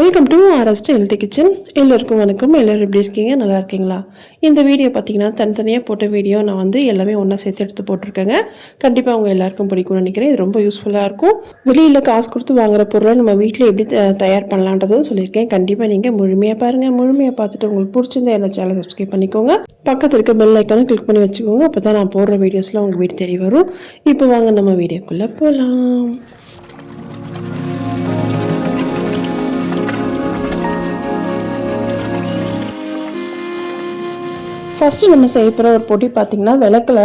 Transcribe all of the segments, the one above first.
Welcome to RST healthy kitchen எல்லோருக்கும் வணக்கம். எல்லோரும் எப்படி இருக்கீங்க? நல்லா இருக்கீங்களா? இந்த வீடியோ பார்த்தீங்கன்னா தனித்தனியாக போட்ட வீடியோ. நான் வந்து எல்லாமே ஒன்றா சேர்த்து எடுத்து போட்டிருக்கேங்க. கண்டிப்பாக அவங்க எல்லாருக்கும் பிடிக்கும்னு நினைக்கிறேன். இது ரொம்ப யூஸ்ஃபுல்லாக இருக்கும். வெளியில் காசு கொடுத்து வாங்குற பொருளை நம்ம வீட்டில் எப்படி தயார் பண்ணலான்றதும் சொல்லியிருக்கேன். கண்டிப்பாக நீங்கள் முழுமையாக பாருங்கள் முழுமையாக பார்த்துட்டு உங்களுக்கு பிடிச்சிருந்தா என்ன சேனல் சப்ஸ்கிரைப் பண்ணிக்கோங்க. பக்கத்தில் இருக்க பெல் ஐக்கானும் கிளிக் பண்ணி வச்சுக்கோங்க. அப்போ தான் நான் போடுற வீடியோஸில் உங்கள் வீடு தெரிய வரும். இப்போ வாங்க நம்ம வீடியோக்குள்ளே போகலாம் ஃபஸ்ட்டு நம்ம செய்ய போகிற ஒரு பொடி பார்த்திங்கன்னா விளக்கில்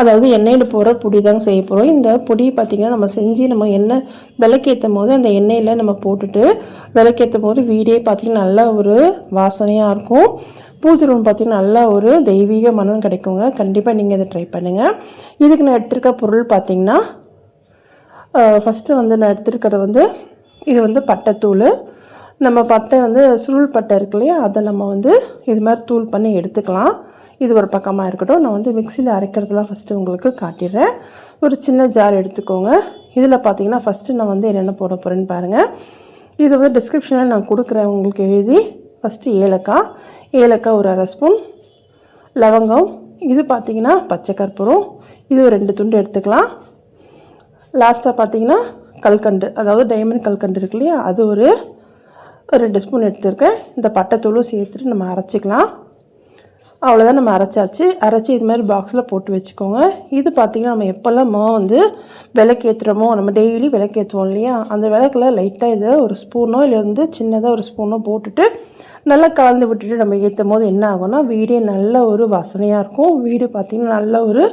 அதாவது எண்ணெயில் போகிற பொடி தாங்க செய்ய போகிறோம் இந்த பொடி பார்த்திங்கன்னா நம்ம செஞ்சு நம்ம எண்ணெய் விளக்கேற்றும் போது அந்த எண்ணெயில் நம்ம போட்டுட்டு விளக்கேற்றும் போது வீடே பார்த்திங்கன்னா நல்ல ஒரு வாசனையாக இருக்கும். பூஜை ரூம் பார்த்திங்கன்னா நல்ல ஒரு தெய்வீக மனம் கிடைக்குங்க. கண்டிப்பாக நீங்கள் இதை ட்ரை பண்ணுங்கள் இதுக்கு நான் எடுத்திருக்க பொருள் பார்த்திங்கன்னா ஃபஸ்ட்டு வந்து நான் எடுத்திருக்கிறது வந்து இது வந்து பட்டைத்தூள். நம்ம பட்டை வந்து சுருள் பட்டை இருக்கு இல்லையா அதை நம்ம வந்து இது மாதிரி தூள் பண்ணி எடுத்துக்கலாம். இது ஒரு பக்கமாக இருக்கட்டும். நான் வந்து மிக்சியில் அரைக்கிறதுலாம் ஃபஸ்ட்டு உங்களுக்கு காட்டிடுறேன். ஒரு சின்ன ஜார் எடுத்துக்கோங்க. இதில் பார்த்தீங்கன்னா ஃபஸ்ட்டு நான் வந்து என்னென்ன போட போகிறேன்னு பாருங்கள் இது வந்து டிஸ்கிரிப்ஷனில் நான் கொடுக்குறேன் உங்களுக்கு எழுதி. ஃபஸ்ட்டு ஏலக்காய். ஏலக்காய் ஒரு அரை ஸ்பூன். லவங்கம். இது பார்த்தீங்கன்னா பச்சை கற்பூரம். இது ஒரு ரெண்டு துண்டு எடுத்துக்கலாம். லாஸ்ட்டாக பார்த்தீங்கன்னா கல்கண்டு. அதாவது டைமண்ட் கல்கண்டு இருக்கு இல்லையா அது ஒரு ரெண்டு ஸ்பூன் எடுத்துருக்கேன். இந்த பட்டைத்தூளும் சேர்த்துட்டு நம்ம அரைச்சிக்கலாம். அவ்வளோதான் நம்ம அரைச்சாச்சு. அரைச்சி இது மாதிரி பாக்ஸில் போட்டு வச்சுக்கோங்க. இது பார்த்திங்கன்னா நம்ம எப்போல்லாம் மா வந்து விளக்கேற்றுறோமோ நம்ம டெய்லி விளக்கேற்றுவோம் இல்லையா? அந்த விளக்கில் லைட்டாக இதை ஒரு ஸ்பூனோ இல்லை வந்து சின்னதாக ஒரு ஸ்பூனோ போட்டுட்டு நல்லா கலந்து விட்டுட்டு நம்ம ஏற்றும் போது என்ன ஆகும்னா வீடே நல்ல ஒரு வாசனையாக இருக்கும். வீடு பார்த்திங்கன்னா நல்ல ஒரு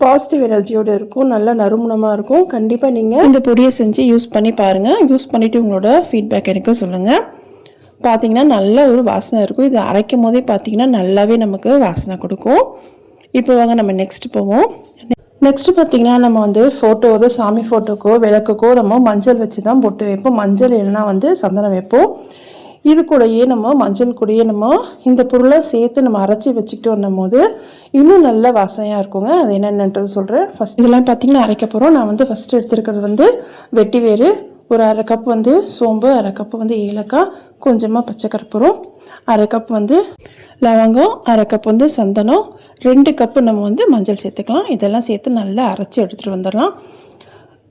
பாசிட்டிவ் எனர்ஜியோடு இருக்கும் நல்ல நறுமணமாக இருக்கும். கண்டிப்பாக நீங்கள் இந்த பொடியை செஞ்சு யூஸ் பண்ணி பாருங்கள் யூஸ் பண்ணிவிட்டு உங்களோட ஃபீட்பேக் எனக்கு சொல்லுங்கள் பார்த்தீங்கன்னா நல்ல ஒரு வாசனை இருக்கும். இது அரைக்கும் போதே பார்த்தீங்கன்னா நல்லாவே நமக்கு வாசனை கொடுக்கும். இப்போ வாங்க நம்ம நெக்ஸ்ட் போவோம். நெக்ஸ்ட்டு பார்த்தீங்கன்னா நம்ம வந்து ஃபோட்டோவோ சாமி ஃபோட்டோக்கோ விளக்குக்கோ நம்ம மஞ்சள் வச்சு தான் பொட்டு வைப்போம். மஞ்சள் இல்லைன்னா வந்து சந்தனம் வைப்போம். இது கூடயே நம்ம மஞ்சள் கூடயே நம்ம இந்த பொருளை சேர்த்து நம்ம அரைச்சி வச்சுக்கிட்டோம் போது இன்னும் நல்ல வாசனையாக இருக்குங்க. அது என்னென்னன்றது சொல்கிறேன் ஃபஸ்ட் இதெல்லாம் பார்த்தீங்கன்னா அரைக்க போகிறோம் நான் வந்து ஃபஸ்ட்டு எடுத்துருக்கிறது வந்து வெட்டி வேறு ஒரு அரை கப் வந்து சோம்பு அரை கப் வந்து ஏலக்காய் கொஞ்சமாக பச்சை கற்பூரம் அரை கப் வந்து லவங்கம் அரை கப் வந்து சந்தனம் ரெண்டு கப்பு நம்ம வந்து மஞ்சள் சேர்த்துக்கலாம். இதெல்லாம் சேர்த்து நல்லா அரைச்சி எடுத்துகிட்டு வந்துடலாம்.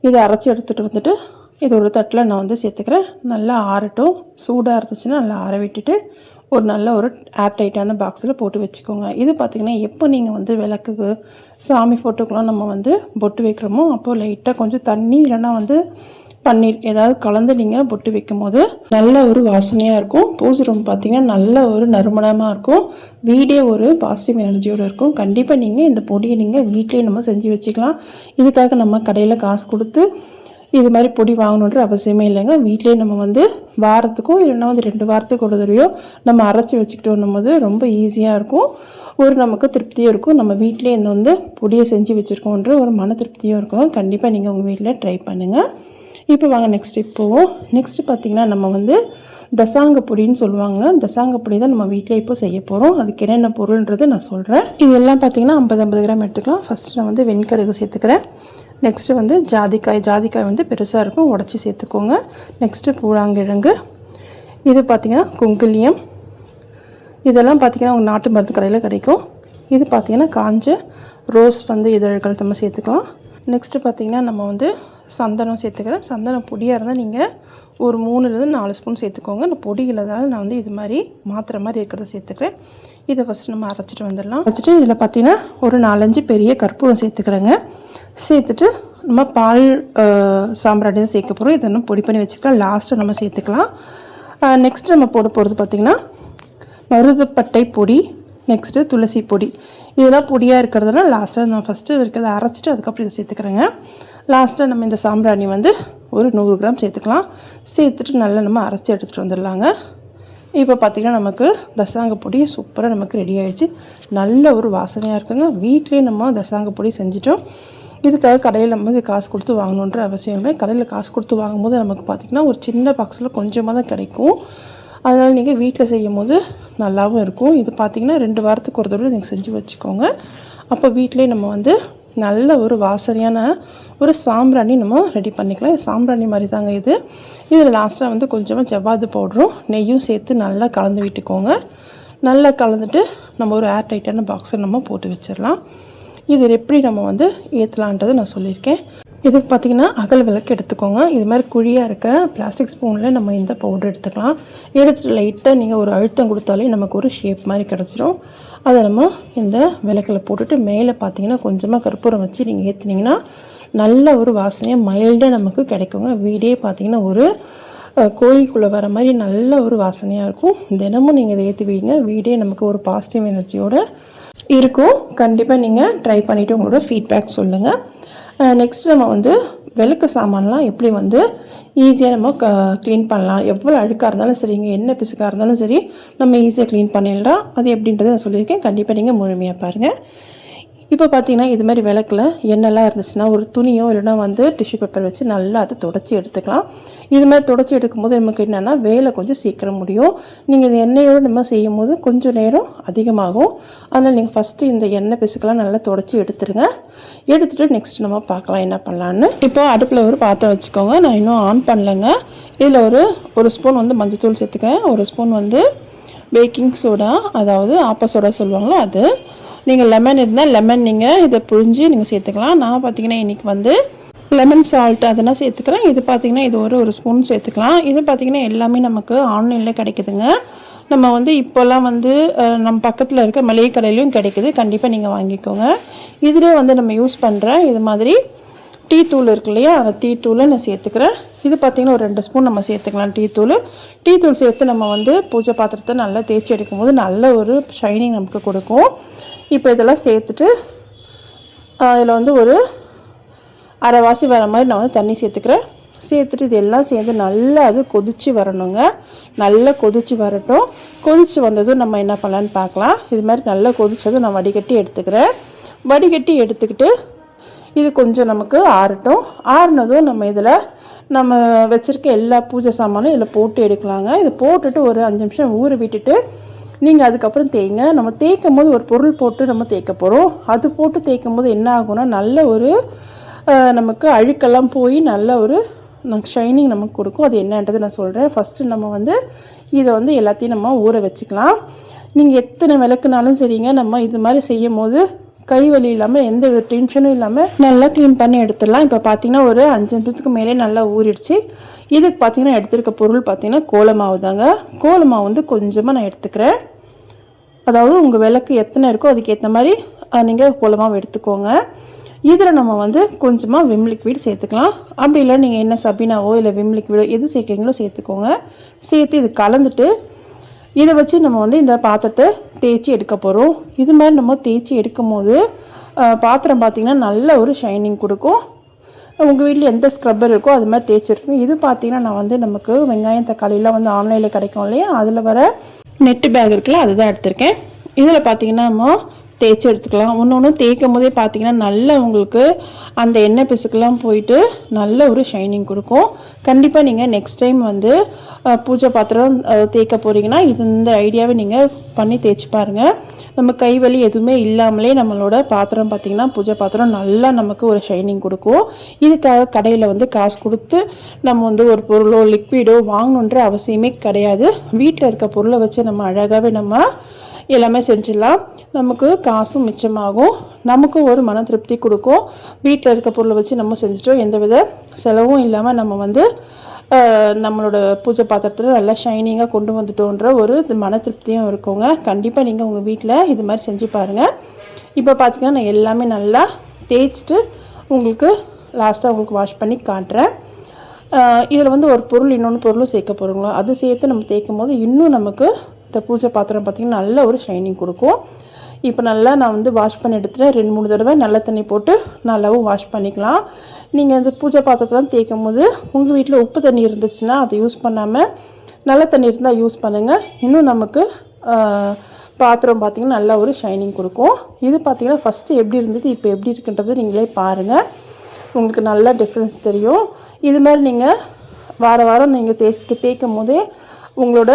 இதை அரைச்சி எடுத்துகிட்டு வந்துட்டு இது ஒரு தட்டில் நான் வந்து சேர்த்துக்கிறேன். நல்லா ஆறட்டும். சூடாக இருந்துச்சுன்னா நல்லா ஆற விட்டுட்டு ஒரு நல்ல ஒரு ஏர் டைட்டான பாக்ஸில் போட்டு வச்சுக்கோங்க. இது பார்த்திங்கன்னா எப்போ நீங்கள் வந்து விளக்குக்கு சாமி ஃபோட்டோக்கெலாம் நம்ம வந்து பொட்டு வைக்கிறோமோ அப்போது லைட்டாக கொஞ்சம் தண்ணி இல்லைன்னா வந்து பன்னீர் ஏதாவது கலந்து நீங்கள் பொட்டு வைக்கும்போது நல்ல ஒரு வாசனையாக இருக்கும். பூஜை ரூம் பார்த்தீங்கன்னா நல்ல ஒரு நறுமணமாக இருக்கும். வீடே ஒரு பாசிட்டிவ் எனர்ஜியோடு இருக்கும். கண்டிப்பாக நீங்கள் இந்த பொடியை நீங்கள் வீட்லேயே நம்ம செஞ்சு வச்சுக்கலாம். இதுக்காக நம்ம கடையில் காசு கொடுத்து இது மாதிரி பொடி வாங்கணுன்ற அவசியமே இல்லைங்க. வீட்டிலே நம்ம வந்து வாரத்துக்கோ இல்லைன்னா வந்து ரெண்டு வாரத்துக்கு ஒரு தடவையோ நம்ம அரைச்சி வச்சுக்கிட்டோம் போது ரொம்ப ஈஸியாக இருக்கும். ஒரு நமக்கு திருப்தியும் இருக்கும். நம்ம வீட்டிலே இந்த வந்து பொடியை செஞ்சு வச்சுருக்கோன்ற ஒரு மன திருப்தியும் இருக்கும். கண்டிப்பாக நீங்கள் உங்கள் வீட்டில் ட்ரை பண்ணுங்கள் இப்போ வாங்க நெக்ஸ்ட் போவோம். நெக்ஸ்ட்டு பார்த்திங்கன்னா நம்ம வந்து தசாங்க பொடின்னு சொல்லுவாங்க. தசாங்க பொடி தான் நம்ம வீட்டில் இப்போ செய்ய போகிறோம் அதுக்கு என்னென்ன பொருள்ன்றது நான் சொல்கிறேன் இது எல்லாம் பார்த்திங்கன்னா ஐம்பது ஐம்பது கிராம் எடுத்துக்கலாம். ஃபஸ்ட்டு நான் வந்து வெண்கடுகு சேர்த்துக்கிறேன். நெக்ஸ்ட்டு வந்து ஜாதிக்காய். ஜாதிக்காய் வந்து பெருசாக இருக்கும். உடச்சி சேர்த்துக்கோங்க. நெக்ஸ்ட்டு பூழாங்கிழங்கு இது பார்த்திங்கன்னா குங்குலியம். இதெல்லாம் பார்த்திங்கன்னா உங்கள் நாட்டு மருந்து கடையில் கிடைக்கும். இது பார்த்திங்கன்னா காஞ்ச ரோஸ் வந்து இதழ்கள் நம்ம சேர்த்துக்கலாம். நெக்ஸ்ட்டு பார்த்திங்கன்னா நம்ம வந்து சந்தனம் சேர்த்துக்கிறேன். சந்தனம் பொடியாக இருந்தால் நீங்கள் ஒரு மூணுலேருந்து நாலு ஸ்பூன் சேர்த்துக்கோங்க. இந்த பொடி இல்லாதால நான் வந்து இது மாதிரி மாத்திரை மாதிரி இருக்கிறத சேர்த்துக்கிறேன். இதை ஃபஸ்ட்டு நம்ம அரைச்சிட்டு வந்துடலாம். அரைச்சிட்டு இதில் பார்த்திங்கன்னா ஒரு நாலஞ்சு பெரிய கற்பூரம் சேர்த்துக்கிறேங்க. சேர்த்துட்டு நம்ம பால் அஹ், சாம்பிராணி தான் சேர்க்க போகிறோம் இதை நம்ம பொடி பண்ணி வச்சுக்கலாம். லாஸ்ட்டு நம்ம சேர்த்துக்கலாம். நெக்ஸ்ட்டு நம்ம போட போகிறது பார்த்திங்கன்னா மருதப்பட்டை பொடி நெக்ஸ்ட்டு துளசி பொடி. இதெல்லாம் பொடியாக இருக்கிறதுனால லாஸ்ட்டாக நான் ஃபஸ்ட்டு இருக்கிறத அரைச்சிட்டு அதுக்கப்புறம் இதை சேர்த்துக்கிறேங்க. லாஸ்ட்டாக நம்ம இந்த சாம்பிராணி வந்து ஒரு நூறு கிராம் சேர்த்துக்கலாம். சேர்த்துட்டு நல்லா நம்ம அரைச்சி எடுத்துகிட்டு வந்துடலாங்க. இப்போ பார்த்திங்கன்னா நமக்கு தசாங்க பொடி சூப்பராக நமக்கு ரெடி ஆகிடுச்சு நல்ல ஒரு வாசனையாக இருக்குங்க. வீட்லேயே நம்ம தசாங்க பொடி செஞ்சிட்டோம். இதுக்காக கடையில் நம்ம இது காசு கொடுத்து வாங்கணுன்ற அவசியம் இல்லை. கடையில் காசு கொடுத்து வாங்கும்போது நமக்கு பார்த்திங்கன்னா ஒரு சின்ன பாக்ஸில் கொஞ்சமாக தான் கிடைக்கும். அதனால் நீங்கள் வீட்டில் செய்யும் போது நல்லாவும் இருக்கும். இது பார்த்திங்கன்னா ரெண்டு வாரத்துக்கு ஒரு தடவை நீங்கள் செஞ்சு வச்சுக்கோங்க. அப்போ வீட்டிலே நம்ம வந்து நல்ல ஒரு வாசனையான ஒரு சாம்பிராணி நம்ம ரெடி பண்ணிக்கலாம். இது சாம்பிராணி மாதிரி தாங்க இது. இதில் லாஸ்ட்டாக வந்து கொஞ்சமாக ஜவ்வாது பவுடரும் நெய்யும் சேர்த்து நல்லா கலந்து விட்டுக்கோங்க. நல்லா கலந்துட்டு நம்ம ஒரு ஏர் டைட்டான பாக்ஸை நம்ம போட்டு வச்சிடலாம். இது எப்படி நம்ம வந்து ஏற்றலான்றது நான் சொல்லியிருக்கேன். இதுக்கு பார்த்தீங்கன்னா அகல் விளக்கு எடுத்துக்கோங்க. இது மாதிரி குழியாக இருக்க பிளாஸ்டிக் ஸ்பூனில் நம்ம இந்த பவுடர் எடுத்துக்கலாம். எடுத்துகிட்டு லைட்டாக நீங்கள் ஒரு அழுத்தம் கொடுத்தாலே நமக்கு ஒரு ஷேப் மாதிரி கிடச்சிரும். அதை நம்ம இந்த விளக்கில் போட்டுட்டு மேலே பார்த்தீங்கன்னா கொஞ்சமாக கற்பூரம் வச்சு நீங்கள் ஏற்றுனீங்கன்னா நல்ல ஒரு வாசனையாக மைல்டாக நமக்கு கிடைக்குங்க. வீடே பார்த்தீங்கன்னா ஒரு கோயிலுக்குள்ளே வர மாதிரி நல்ல ஒரு வாசனையாக இருக்கும். தினமும் நீங்கள் இதை ஏற்றி வைங்க. வீடே நமக்கு ஒரு பாசிட்டிவ் எனர்ஜியோட இருக்கும். கண்டிப்பாக நீங்கள் ட்ரை பண்ணிவிட்டு உங்களோட ஃபீட்பேக் சொல்லுங்கள் நெக்ஸ்ட் நம்ம வந்து விளக்கு சாமான்லாம் எப்படி வந்து ஈஸியாக நம்ம க க்ளீன் பண்ணலாம். எவ்வளோ அழுக்காக இருந்தாலும் சரிங்க என்ன பிசுக்காக இருந்தாலும் சரி நம்ம ஈஸியாக க்ளீன் பண்ணிடலாம். அது எப்படின்றத நான் சொல்லியிருக்கேன். கண்டிப்பாக நீங்கள் முழுமையாக பாருங்கள் இப்போ பார்த்தீங்கன்னா இது மாதிரி விளக்கில் எண்ணெய்லாம் இருந்துச்சுன்னா ஒரு துணியோ இல்லைன்னா வந்து டிஷ்யூ பேப்பர் வச்சு நல்லா அதை தொடச்சி எடுத்துக்கலாம். இது மாதிரி தொடச்சி எடுக்கும்போது நமக்கு என்னென்னா வேலை கொஞ்சம் சீக்கிரம் முடியும். நீங்கள் இந்த எண்ணெயோடு நம்ம செய்யும் போது கொஞ்சம் நேரம் அதிகமாகும். அதனால் நீங்கள் ஃபஸ்ட்டு இந்த எண்ணெய் பிசுக்கெல்லாம் நல்லா தொடச்சி எடுத்துருங்க. எடுத்துகிட்டு நெக்ஸ்ட் நம்ம பார்க்கலாம் என்ன பண்ணலான்னு இப்போ அடுப்பில் ஒரு பாத்திரம் வச்சுக்கோங்க. நான் இன்னும் ஆன் பண்ணலைங்க. இதில் ஒரு ஒரு ஸ்பூன் வந்து மஞ்சத்தூள் சேர்த்துக்கிறேன். ஒரு ஸ்பூன் வந்து பேக்கிங் சோடா அதாவது ஆப்ப சோடா சொல்லுவாங்களோ அது. நீங்கள் லெமன் இருந்தால் லெமன் நீங்கள் இதை புழிஞ்சு நீங்கள் சேர்த்துக்கலாம். நான் பார்த்தீங்கன்னா இன்றைக்கி வந்து லெமன் சால்ட் அதெல்லாம் சேர்த்துக்கிறேன். இது பார்த்தீங்கன்னா இது ஒரு ஒரு ஸ்பூன் சேர்த்துக்கலாம். இது பார்த்தீங்கன்னா எல்லாமே நமக்கு ஆன்லைனில் கிடைக்குதுங்க. நம்ம வந்து இப்போல்லாம் வந்து நம்ம பக்கத்தில் இருக்க மளிகை கடையிலையும் கிடைக்குது. கண்டிப்பாக நீங்கள் வாங்கிக்கோங்க. இதிலே வந்து நம்ம யூஸ் பண்ணுற இது மாதிரி டீ தூள் இருக்கு இல்லையா? அந்த டீ தூளை நான் சேர்த்துக்கிறேன். இது பார்த்திங்கன்னா ஒரு ரெண்டு ஸ்பூன் நம்ம சேர்த்துக்கலாம் டீ தூள். டீ தூள் சேர்த்து நம்ம வந்து பூஜை பாத்திரத்தை நல்லா தேய்ச்சி எடுக்கும்போது நல்ல ஒரு ஷைனிங் நமக்கு கொடுக்கும். இப்போ இதெல்லாம் சேர்த்துட்டு இதில் வந்து ஒரு அரைவாசி வர மாதிரி நான் வந்து தண்ணி சேர்த்துக்கிறேன். சேர்த்துட்டு இது எல்லாம் சேர்ந்து நல்லா அது கொதித்து வரணுங்க. நல்லா கொதித்து வரட்டும். கொதித்து வந்ததும் நம்ம என்ன பண்ணலான்னு பார்க்கலாம். இது மாதிரி நல்லா கொதித்ததும் நான் வடிகட்டி எடுத்துக்கிறேன். வடிகட்டி எடுத்துக்கிட்டு இது கொஞ்சம் நமக்கு ஆறட்டும். ஆறுனதும் நம்ம இதில் நம்ம வச்சுருக்க எல்லா பூஜை சாமானும் இதில் போட்டு எடுக்கலாங்க. இதை போட்டுட்டு ஒரு அஞ்சு நிமிஷம் ஊற விட்டுட்டு நீங்கள் அதுக்கப்புறம் தேய்ங்க. நம்ம தேய்க்கும் போது ஒரு பொருள் போட்டு நம்ம தேய்க்க போகிறோம். அது போட்டு தேய்க்கும் போது என்ன ஆகும்னா நல்ல ஒரு நமக்கு அழுக்கெல்லாம் போய் நல்ல ஒரு ஷைனிங் நமக்கு கொடுக்கும். அது என்னன்றது நான் சொல்கிறேன் ஃபஸ்ட்டு நம்ம வந்து இதை வந்து எல்லாத்தையும் நம்ம ஊற வச்சுக்கலாம். நீங்கள் எத்தனை விளக்குனாலும் சரிங்க. நம்ம இது மாதிரி செய்யும் போது கை வலி இல்லாமல் எந்த ஒரு டென்ஷனும் இல்லாமல் நல்லா க்ளீன் பண்ணி எடுத்துடலாம். இப்போ பார்த்தீங்கன்னா ஒரு அஞ்சு நிமிஷத்துக்கு மேலே நல்லா ஊறிடுச்சு. இதுக்கு பார்த்தீங்கன்னா எடுத்திருக்க பொருள் பார்த்தீங்கன்னா கோலமாவு தாங்க. கோலமாவு வந்து கொஞ்சமாக நான் எடுத்துக்கிறேன். அதாவது உங்கள் விளக்கு எத்தனை இருக்கோ அதுக்கேற்ற மாதிரி நீங்கள் கோலமாவு எடுத்துக்கோங்க. இதில் நம்ம வந்து கொஞ்சமாக விம் லிக்விட் சேர்த்துக்கலாம். அப்படி இல்லை நீங்கள் என்ன சபினாவோ இல்லை விம் லிக்விடோ எது சேர்க்குறீங்களோ சேர்த்துக்கோங்க. சேர்த்து இது கலந்துட்டு இதை வச்சு நம்ம வந்து இந்த பாத்திரத்தை தேய்ச்சி எடுக்க போகிறோம் இது மாதிரி நம்ம தேய்ச்சி எடுக்கும் போது பாத்திரம் பார்த்திங்கன்னா நல்ல ஒரு ஷைனிங் கொடுக்கும். உங்கள் வீட்டில் எந்த ஸ்க்ரப்பர் இருக்கோ அது மாதிரி தேய்ச்சி இது பார்த்தீங்கன்னா நான் வந்து நமக்கு வெங்காயம் தக்காளிலாம் வந்து ஆன்லைனில் கிடைக்கும் இல்லையா? அதில் வர நெட்டு பேக் இருக்குல்ல அதுதான் எடுத்திருக்கேன். இதில் பார்த்தீங்கன்னா நம்ம தேய்ச்சி எடுத்துக்கலாம். ஒன்று ஒன்று தேய்க்கும் போதே பார்த்தீங்கன்னா நல்ல உங்களுக்கு அந்த எண்ணெய் பிசுக்கெல்லாம் போயிட்டு நல்ல ஒரு ஷைனிங் கொடுக்கும். கண்டிப்பாக நீங்கள் நெக்ஸ்ட் டைம் வந்து பூஜை பாத்திரம் தேய்க்க போகிறீங்கன்னா இது இந்த ஐடியாவை நீங்கள் பண்ணி தேய்ச்சி பாருங்கள் நம்ம கை வலி எதுவுமே இல்லாமலே நம்மளோட பாத்திரம் பார்த்திங்கன்னா பூஜை பாத்திரம் நல்லா நமக்கு ஒரு ஷைனிங் கொடுக்கும். இதுக்காக கடையில் வந்து காசு கொடுத்து நம்ம வந்து ஒரு பொருளோ லிக்விடோ வாங்கணுன்ற அவசியமே கிடையாது. வீட்டில் இருக்க பொருளை வச்சு நம்ம அழகாகவே நம்ம எல்லாமே செஞ்சிடலாம். நமக்கு காசும் மிச்சமாகும். நமக்கும் ஒரு மன திருப்தி கொடுக்கும். வீட்டில் இருக்க பொருளை வச்சு நம்ம செஞ்சுட்டோம். எந்தவித செலவும் இல்லாமல் நம்ம வந்து நம்மளோட பூஜை பாத்திரத்தில் நல்லா ஷைனிங்காக கொண்டு வந்துட்டோன்ற ஒரு மன திருப்தியும் இருக்குங்க. கண்டிப்பாக நீங்கள் உங்கள் வீட்டில் இது மாதிரி செஞ்சு பாருங்கள் இப்போ பார்த்திங்கன்னா நான் எல்லாமே நல்லா தேய்ச்சிட்டு உங்களுக்கு லாஸ்ட்டாக உங்களுக்கு வாஷ் பண்ணி காட்டுறேன். இதில் வந்து ஒரு பொருள் இன்னொன்று பொருளும் சேர்க்க போகிறோங்களோ அது சேர்த்து நம்ம தேய்க்கும் போது இன்னும் நமக்கு இந்த பூஜை பாத்திரம் பார்த்திங்கன்னா நல்ல ஒரு ஷைனிங் கொடுக்கும். இப்போ நல்லா நான் வந்து வாஷ் பண்ணி எடுத்துகிட்டு ரெண்டு மூணு தடவை நல்ல தண்ணி போட்டு நல்லாவும் வாஷ் பண்ணிக்கலாம். நீங்கள் இந்த பூஜை பாத்திரத்தெலாம் தேய்க்கும் போது உங்கள் வீட்டில் உப்பு தண்ணி இருந்துச்சுன்னா அதை யூஸ் பண்ணாமல் நல்ல தண்ணி இருந்தால் யூஸ் பண்ணுங்கள் இன்னும் நமக்கு பாத்திரம் பார்த்திங்கன்னா நல்ல ஒரு ஷைனிங் கொடுக்கும். இது பார்த்திங்கன்னா ஃபஸ்ட்டு எப்படி இருந்தது இப்போ எப்படி இருக்குன்றது நீங்களே பாருங்கள் உங்களுக்கு நல்லா டிஃப்ரென்ஸ் தெரியும். இது மாதிரி நீங்கள் வார வாரம் நீங்கள் தேய்க்க தேய்க்கும் போதே உங்களோட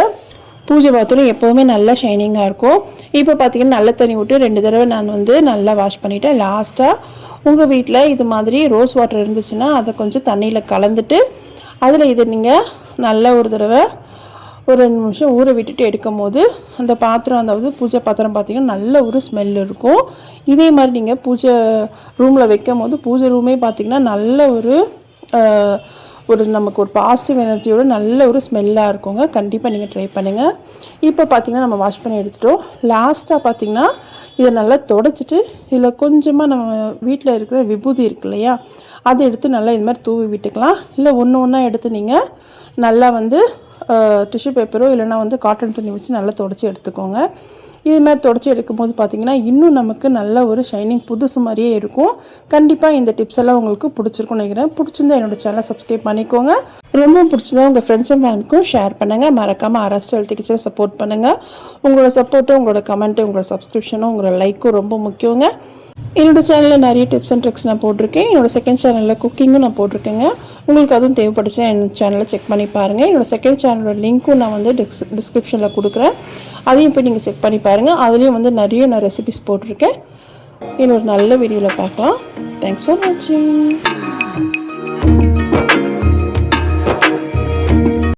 பூஜை பாத்திரம் எப்போவுமே நல்லா ஷைனிங்காக இருக்கும். இப்போ பார்த்தீங்கன்னா நல்ல தண்ணி விட்டு ரெண்டு தடவை நான் வந்து நல்லா வாஷ் பண்ணிவிட்டேன் லாஸ்ட்டாக உங்கள் வீட்டில் இது மாதிரி ரோஸ் வாட்டர் இருந்துச்சுன்னா அதை கொஞ்சம் தண்ணியில் கலந்துட்டு அதில் இதை நீங்கள் நல்ல ஒரு தடவை ஒரு ரெண்டு நிமிஷம் ஊற விட்டுட்டு எடுக்கும் போது அந்த பாத்திரம் அதாவது பூஜை பாத்திரம் பார்த்திங்கன்னா நல்ல ஒரு ஸ்மெல் இருக்கும். இதே மாதிரி நீங்கள் பூஜை ரூமில் வைக்கும் போது பூஜை ரூமே பார்த்திங்கன்னா நல்ல ஒரு ஒரு நமக்கு ஒரு பாசிட்டிவ் எனர்ஜியோட நல்ல ஒரு ஸ்மெல்லாக இருக்குங்க. கண்டிப்பாக நீங்கள் ட்ரை பண்ணுங்கள் இப்போ பார்த்திங்கன்னா நம்ம வாஷ் பண்ணி எடுத்துட்டோம். லாஸ்ட்டாக பார்த்திங்கன்னா இதை நல்லா தொடச்சிட்டு இதில் கொஞ்சமாக நம்ம வீட்டில் இருக்கிற விபூதி இருக்கு இல்லையா அதை எடுத்து நல்லா இது மாதிரி தூவி விட்டுக்கலாம். இல்லை ஒன்று ஒன்றா எடுத்து நீங்கள் நல்லா வந்து டிஷ்யூ பேப்பரோ இல்லைனா வந்து காட்டன் துணி வச்சு நல்லா தொடச்சி எடுத்துக்கோங்க. இது மாதிரி தொடச்சி எடுக்கும்போது பார்த்தீங்கன்னா இன்னும் நமக்கு நல்ல ஒரு ஷைனிங் புதுசு மாதிரியே இருக்கும். கண்டிப்பாக இந்த டிப்ஸ் எல்லாம் உங்களுக்கு பிடிச்சிருக்கும்னு நினைக்கிறேன். பிடிச்சிருந்தா என்னோட சேனலை சப்ஸ்கிரைப் பண்ணிக்கோங்க. ரொம்ப பிடிச்சதா உங்கள் ஃப்ரெண்ட்ஸ் அண்ட் ஃபேமிலிக்கும் ஷேர் பண்ணுங்கள் மறக்காமல் அரஸ்ட் ஹெல்த் கிச்சனை சப்போர்ட் பண்ணுங்கள் உங்களோட சப்போர்ட்டும் உங்களோட கமெண்ட்டும் உங்களோட சப்ஸ்கிரிப்ஷனும் உங்களோட லைக்கும் ரொம்ப முக்கியங்க. என்னோட சேனலில் நிறைய டிப்ஸ் அண்ட் ட்ரிக்ஸ் நான் போட்டிருக்கேன். என்னோட செகண்ட் சேனலில் குக்கிங்கும் நான் போட்டிருக்கேங்க. உங்களுக்கு அதுவும் தேவைப்படுச்சு என் சேனலை செக் பண்ணி பாருங்கள் என்னோட செகண்ட் சேனலோட லிங்க்கும் நான் வந்து டிஸ் டிஸ்கிரிப்ஷனில் கொடுக்குறேன். அதையும் போய் நீங்கள் செக் பண்ணி பாருங்கள் அதுலேயும் வந்து நிறைய நான் ரெசிபிஸ் போட்டிருக்கேன். இன்னொரு நல்ல வீடியோவில் பார்க்கலாம். தேங்க்ஸ் ஃபார் வாட்சிங்